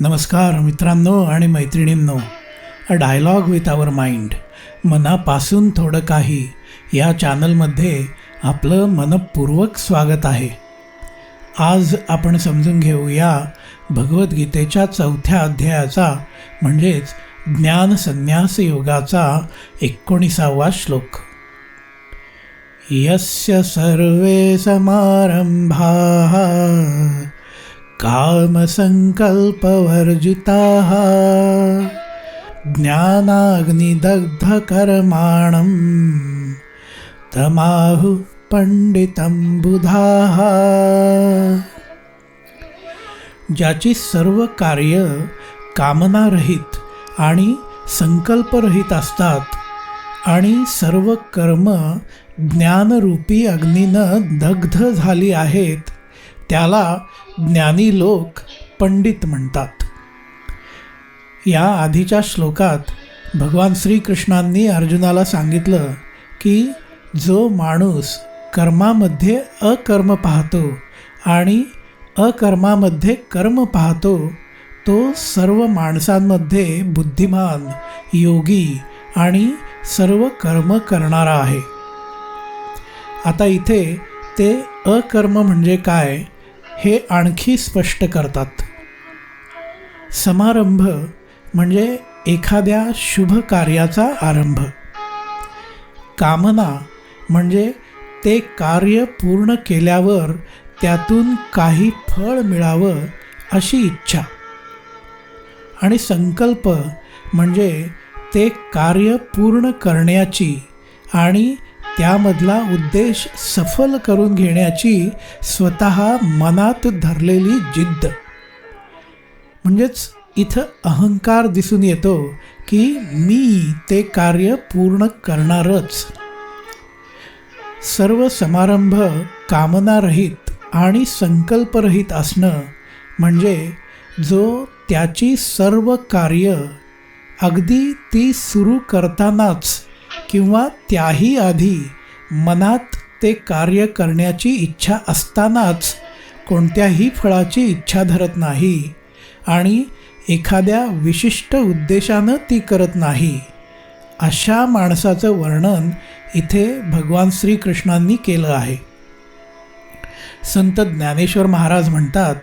नमस्कार मित्रांनो आणि मैत्रिणींनो. A dialogue with our mind मनापासून थोडं काही. या चॅनलमध्ये आपलं मनपूर्वक स्वागत आहे. आज आपण समजून घेऊया भगवद्गीतेच्या चौथ्या अध्यायाचा म्हणजेच ज्ञान संन्यास योगाचा एकोणीसावा श्लोक. यस्य सर्वे समारंभा कामसङ्कल्पवर्जिताः ज्ञानाग्निदग्धकर्माणं तमाहु पंडितं बुधाः। ज्याची सर्व कार्य कामनारहित आणि संकल्परहित असतात आणि सर्व कर्म ज्ञानरूपी अग्नीनं दग्ध झाली आहेत त्याला ज्ञानी लोक पंडित म्हणतात. या आधीच्या श्लोकात भगवान श्रीकृष्णांनी अर्जुनाला सांगितलं की जो माणूस कर्मामध्ये अकर्म पाहतो आणि अकर्मामध्ये कर्म पाहतो तो सर्व माणसांमध्ये बुद्धिमान योगी आणि सर्व कर्म करणारा आहे. आता इथे ते अकर्म म्हणजे काय? हे आणखी स्पष्ट करतात. समारंभ म्हणजे एखाद्या शुभ कार्याचा आरंभ. कामना म्हणजे ते कार्य पूर्ण केल्यावर त्यातून काही फळ मिळावं अशी इच्छा. आणि संकल्प म्हणजे ते कार्य पूर्ण करण्याची आणि त्यामधला उद्देश सफल करून घेण्याची स्वतः मनात धरलेली जिद्द. म्हणजेच इथं अहंकार दिसून येतो की मी ते कार्य पूर्ण करणारच. सर्व समारंभ कामनारहित आणि संकल्परहित असणं म्हणजे जो त्याची सर्व कार्य अगदी ती सुरू करतानाच किंवा त्याही आधी मनात ते कार्य करण्याची इच्छा असतानाच कोणत्याही फळाची इच्छा धरत नाही आणि एखाद्या विशिष्ट उद्देशानं ती करत नाही. अशा माणसाचं वर्णन इथे भगवान श्रीकृष्णांनी केलं आहे. संत ज्ञानेश्वर महाराज म्हणतात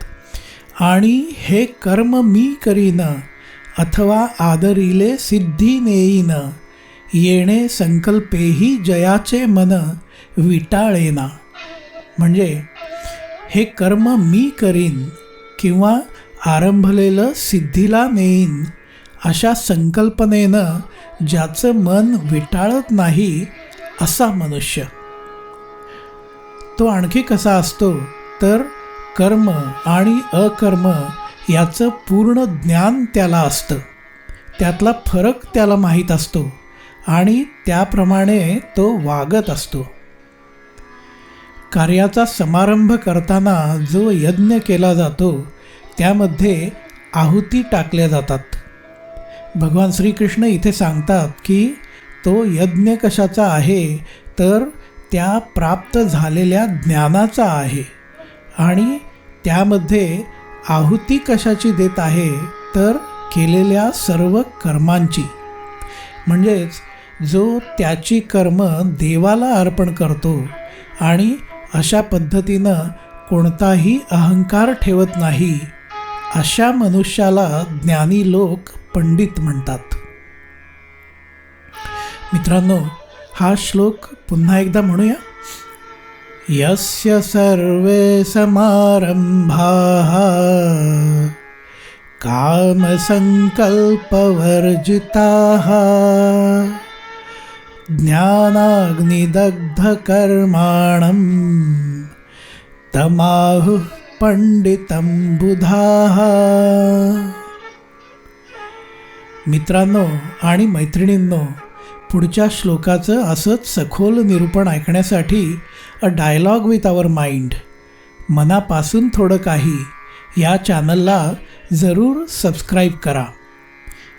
आणि हे कर्म मी करीन अथवा आदरिले सिद्धी नेईन येणे संकल्पेही जयाचे मन विटाळेना. म्हणजे हे कर्म मी करीन किंवा आरंभलेलं सिद्धीला नेईन अशा संकल्पनेनं ज्याचं मन विटाळत नाही असा मनुष्य. तो आणखी कसा असतो? तर कर्म आणि अकर्म याचं पूर्ण ज्ञान त्याला असतं. त्यातला फरक त्याला माहीत असतो. आणि त्याप्रमाणे तो वागत असतो. कार्याचा समारंभ करताना जो यज्ञ केला जातो त्यामध्ये आहुती टाकल्या जातात. भगवान श्रीकृष्ण इथे सांगतात की तो यज्ञ कशाचा आहे तर त्या प्राप्त झालेल्या ज्ञानाचा आहे. आणि त्यामध्ये आहुती कशाची देत आहे तर केलेल्या सर्व कर्मांची. म्हणजेच जो त्याची कर्म देवाला अर्पण करतो आणि अशा पद्धतीनं कोणताही अहंकार ठेवत नाही अशा मनुष्याला ज्ञानी लोक पंडित म्हणतात. मित्रांनो हा श्लोक पुन्हा एकदा म्हणूया. यस्य सर्वे समारंभा कामसङ्कल्पवर्जिताः ज्ञानाग्निदग्धकर्माणं तमाहुः पंडितं बुधाः। मित्रांनो आणि मैत्रिणींनो पुढच्या श्लोकाचं असंच सखोल निरूपण ऐकण्यासाठी a dialogue with our mind मनापासून थोडं काही या चॅनलला जरूर सबस्क्राईब करा.